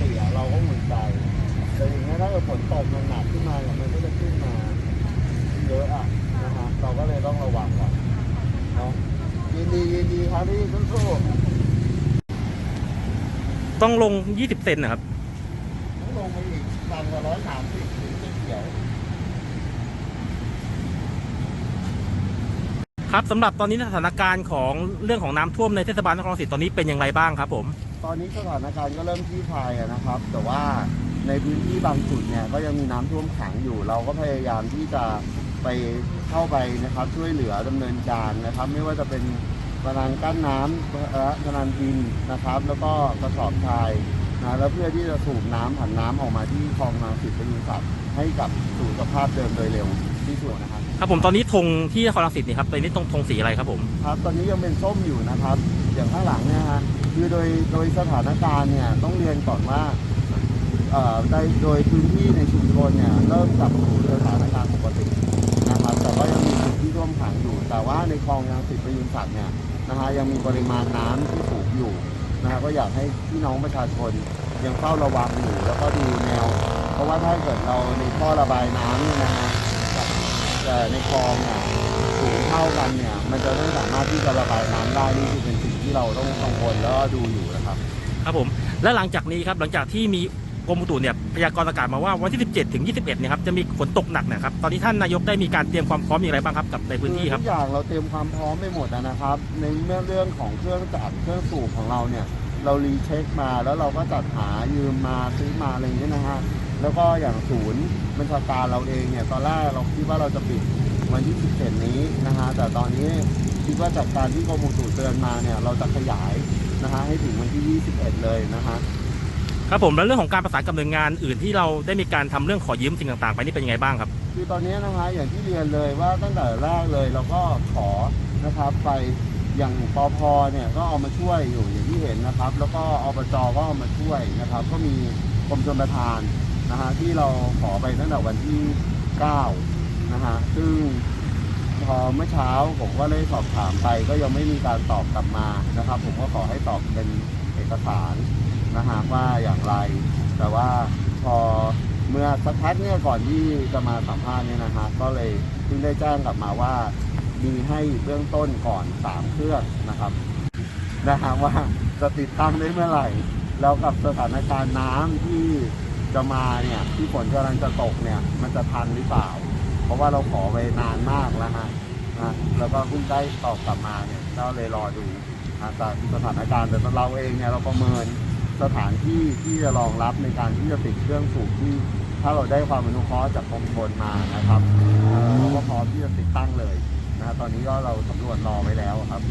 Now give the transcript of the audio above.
ก็อุ่นใจแต่อย่างนี้ยถ้าเกิดฝนตกหนักๆขึ้นมาเนี่ยมันก็จะขึ้นมาเยอะอะนะฮะเราก็เลยต้องระวังก่อนเนาะยินดียินดีครับพี่สู้ๆต้องลง 20 เซนนะครับต้องลงไปอีกต่ำกว่าร้อยสามสิบถึงจะเขียว ครับสำหรับตอนนี้สถานการณ์ของเรื่องของน้ำท่วมในเทศบาลนครศรีตอนนี้เป็นอย่างไรบ้างครับผม ตอนนี้สถานการณ์ก็เริ่มคลี่คลายอะนะครับ แต่ว่าในพื้นที่บางจุดเนี่ยก็ยังมีน้ำท่วมขังอยู่ เราก็พยายามที่จะไปเข้าไปนะครับช่วยเหลือดำเนินการนะครับ ไม่ว่าจะเป็นพนังกั้นน้ำเอ่อพนันดินนะครับ แล้วก็กระสอบทรายนะแล้วเพื่อที่จะสูบน้ำผันน้ำออกมาที่คลองนาสิตประยุนศักดิ์ให้กลับสู่สภาพเดิมโดยเร็วที่สุดนะครับ ครับผมตอนนี้ธงที่นครรังสิตนี่ครับตอนนี้ตรงธงสีอะไรครับผม ครับ ตอนนี้ยังเป็นส้มอยู่นะครับ อย่างข้างหลังเนี่ยฮะคือโดยโดยสถานการณ์เนี่ยต้องเรียนก่อนว่าเอ่อได้โดยพื้นที่ในชุมชนเนี่ยเริ่มกลับสู่สถานการณ์ปกตินะครับ แต่ว่ายังมีจุดที่ท่วมขังอยู่ แต่ว่าในคลองยางสิบประยุนศักดิ์เนี่ยนะฮะยังมีปริมาณน้ำที่สูงอยู่นะฮะก็อยากให้พี่น้องประชาชนยังเฝ้าระวังอยู่แล้วก็ดูแนว เพราะว่าถ้าเกิดเราในท่อระบายน้ำเนี่ยนะฮะ ในคลองเนี่ยสูงเท่ากันเนี่ย มันจะไม่สามารถที่จะระบายน้ำได้นี่คือเป็นสิ่งที่เราต้องกังวลแล้วก็ดูอยู่นะครับ ครับผม และหลังจากนี้ครับหลังจากที่มีกรมอุตุเนี่ยพยากรณ์อากาศมาว่าวันที่ 17 ถึง 21 เนี่ยครับจะมีฝนตกหนักนะครับ ตอนนี้ท่านนายกได้มีการเตรียมความพร้อมอย่างไรบ้างครับกับในพื้นที่ครับทุกอย่างเราเตรียมความพร้อมไปหมดแล้วนะครับ ในเรื่องเรื่องของเครื่องจักรเครื่องสูบของเราเนี่ย เรารีเช็คมาแล้วเราก็จัดหายืมมาซื้อมาอะไรอย่างเงี้ยนะฮะแล้วก็อย่างศูนย์บัญชาการเราเองเนี่ยตอนแรกเราคิดว่าเราจะปิดวันที่ 17 นี้นะฮะแต่ตอนนี้คิดว่าจากการที่กรมอุตุเตือนมาเนี่ยเราจะขยายนะฮะให้ถึงวันที่ 21 เลยนะฮะครับผมแล้วเรื่องของการประสานกับหน่วยงานอื่นที่เราได้มีการทำเรื่องขอยืมสิ่งต่างๆ ไปนี่เป็นยังไงบ้างครับ คือตอนนี้นะคะอย่างที่เรียนเลยว่าตั้งแต่แรกเลยเราก็ขอนะครับไป อย่างปอพเนี่ยก็เอามาช่วยอยู่อย่างที่เห็นนะครับ แล้วก็อบจก็เอามาช่วยนะครับ ก็มีกรมชลประทานนะฮะที่เราขอไปตั้งแต่วันที่ 9 นะฮะซึ่งพอเมื่อเช้าผมก็ได้สอบถามไปก็ยังไม่มีการตอบกลับมานะครับ ผมก็ขอให้ตอบเป็นเอกสารนะฮะว่าอย่างไร แต่ว่าพอเมื่อสักพักเนี่ยก่อนที่จะมาสัมภาษณ์เนี่ยนะฮะก็เลยเพิ่งได้แจ้งกลับมาว่า มีให้เบื้องต้นก่อนสามเครื่องนะครับนะฮะว่าจะติดตั้งได้เมื่อไหร่ แล้วกับสถานการณ์น้ำที่จะมาเนี่ยที่ฝนกำลังจะตกเนี่ย มันจะทันหรือเปล่า เพราะว่าเราขอไปนานมากแล้วฮะนะแล้วก็เพิ่งได้ตอบกลับมาเนี่ยก็เลยรอดูนะจากสถานการณ์แต่เราเองเนี่ยเราประเมินสถานที่ที่จะรองรับในการที่จะติดเครื่องสูบที่ ถ้าเราได้ความอนุเคราะห์จากกรมชนมานะครับเราก็พร้อมที่จะติดตั้งเลย นะฮะตอนนี้ก็เราสำรวจรอไว้แล้วครับ